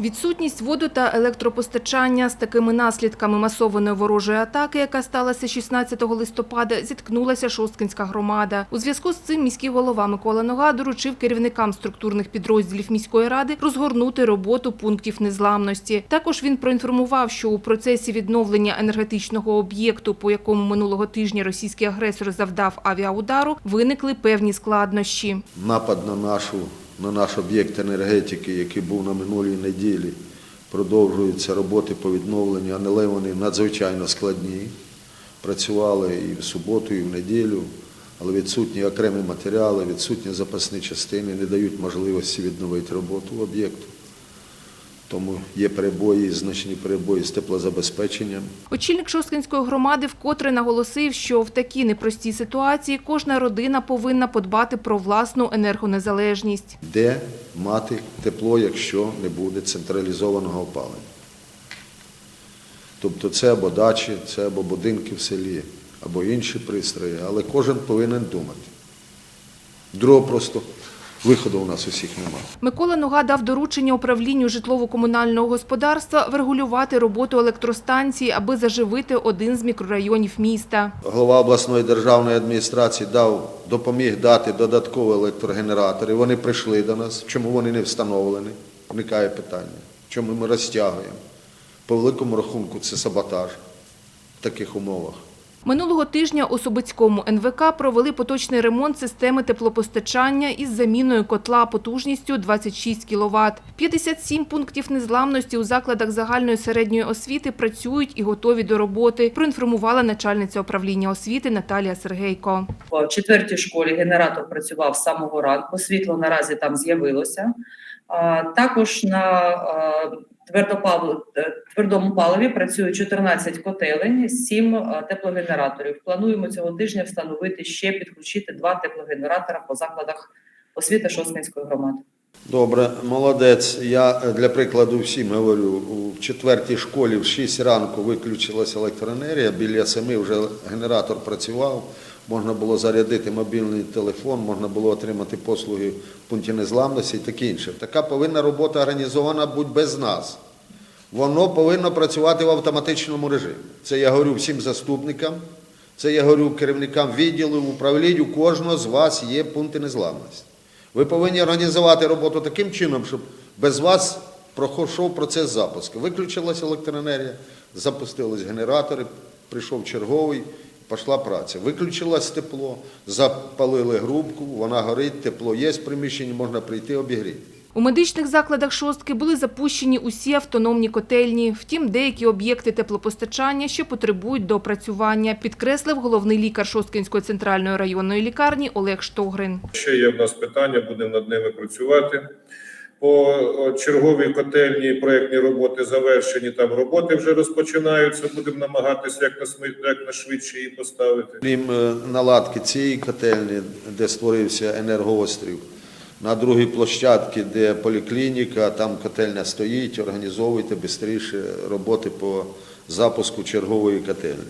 Відсутність воду та електропостачання з такими наслідками масованої ворожої атаки, яка сталася 16 листопада, зіткнулася Шосткинська громада. У зв'язку з цим міський голова Микола Нога доручив керівникам структурних підрозділів міської ради розгорнути роботу пунктів незламності. Також він проінформував, що у процесі відновлення енергетичного об'єкту, по якому минулого тижня російський агресор завдав авіаудару, виникли певні складнощі. Напад на нашу на наш об'єкт енергетики, який був на минулій неділі, продовжуються роботи по відновленню, але вони надзвичайно складні. Працювали і в суботу, і в неділю, але відсутні окремі матеріали, відсутні запасні частини не дають можливості відновити роботу об'єкту. Тому є перебої, значні перебої з теплозабезпеченням. Очільник Шосткинської громади вкотре наголосив, що в такій непростій ситуації кожна родина повинна подбати про власну енергонезалежність. де мати тепло, якщо не буде централізованого опалення. Тобто це або дачі, це або будинки в селі, або інші пристрої, але кожен повинен думати. Другого просто виходу у нас усіх немає. Микола Нога дав доручення управлінню житлово-комунального господарства врегулювати роботу електростанції, аби заживити один з мікрорайонів міста. Голова обласної державної адміністрації дав, допоміг дати додаткові електрогенератори. Вони прийшли до нас. Чому вони не встановлені? Виникає питання. Чому ми розтягуємо? По великому рахунку це саботаж в таких умовах. Минулого тижня у Собицькому НВК провели поточний ремонт системи теплопостачання із заміною котла потужністю 26 кВт. 57 пунктів незламності у закладах загальної середньої освіти працюють і готові до роботи, проінформувала начальниця управління освіти Наталія Сергейко. В четвертій школі генератор працював з самого ранку. Світло наразі там з'явилося. Також на твердому паливі працює 14 котелень, 7 теплогенераторів. Плануємо цього тижня встановити ще підключити два теплогенератора по закладах освіти Шосткинської громади. Добре, молодець. Я е, для прикладу всім говорю, четвертій школі в 6 ранку виключилася електроенергія, біля 7 вже генератор працював, можна було зарядити мобільний телефон, можна було отримати послуги в пункті незламності і таке інше. Така повинна робота організована бути без нас. Воно повинно працювати в автоматичному режимі. Це я говорю всім заступникам, це я говорю керівникам відділу, управлінь, у кожного з вас є пункти незламності. Ви повинні організувати роботу таким чином, щоб без вас пройшов процес запуску. Виключилася електроенергія, запустились генератори, прийшов черговий, пішла праця. Виключилось тепло, запалили грубку, вона горить, тепло є в приміщенні, можна прийти обігріти. У медичних закладах шостки були запущені усі автономні котельні. Втім, деякі об'єкти теплопостачання ще потребують доопрацювання, підкреслив головний лікар Шосткинської центральної районної лікарні Олег Штогрин. Ще є в нас питання, будемо над ними працювати. По черговій котельні проєктні роботи завершені, там роботи вже розпочинаються. Будемо намагатися як якнайшвидше її поставити. Крім е, наладки цієї котельні, де створився енергоострів, на другій площадці, де поліклініка, там котельня стоїть, організовуйте швидше роботи по запуску чергової котельні.